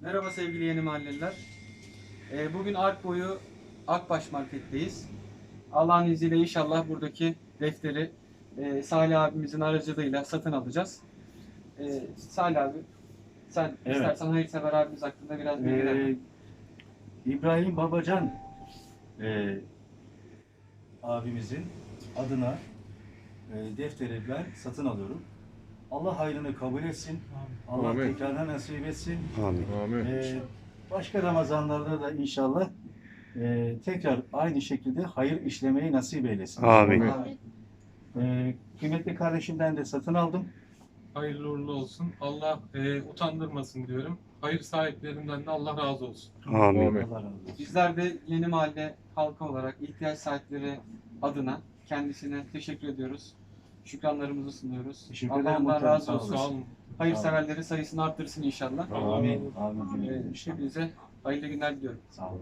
Merhaba sevgili yeni mahalleliler. Ee, bugün Ark boyu Akbaş Market'teyiz. Allah'ın izniyle inşallah buradaki defteri e, Salih abimizin aracılığıyla satın alacağız. Ee, Salih abi sen Evet. istersen hayırsever abimiz hakkında biraz bilgi. Ee, İbrahim Babacan e, abimizin adına e, defteri ben satın alıyorum. Allah hayrını kabul etsin. Allah Amin. tekrardan nasip etsin. Amin. Amin. E, başka Ramazanlarda da inşallah e, tekrar aynı şekilde hayır işlemeyi nasip eylesin. Amin. Amin. E, kıymetli kardeşimden de satın aldım. Hayırlı uğurlu olsun. Allah e, utandırmasın diyorum. Hayır sahiplerinden de Allah razı olsun. Amin. Amin. Allah razı olsun. Bizler de yeni mahalle halkı olarak ihtiyaç sahipleri adına kendisine teşekkür ediyoruz. Şükranlarımızı sunuyoruz. Teşekkür Allah ederim razı olsun. Sağ olun. Hayırseverleri sayısını arttırsın inşallah. Amin. Amin. Ee, hepinize hayırlı günler diliyorum. Sağ olun.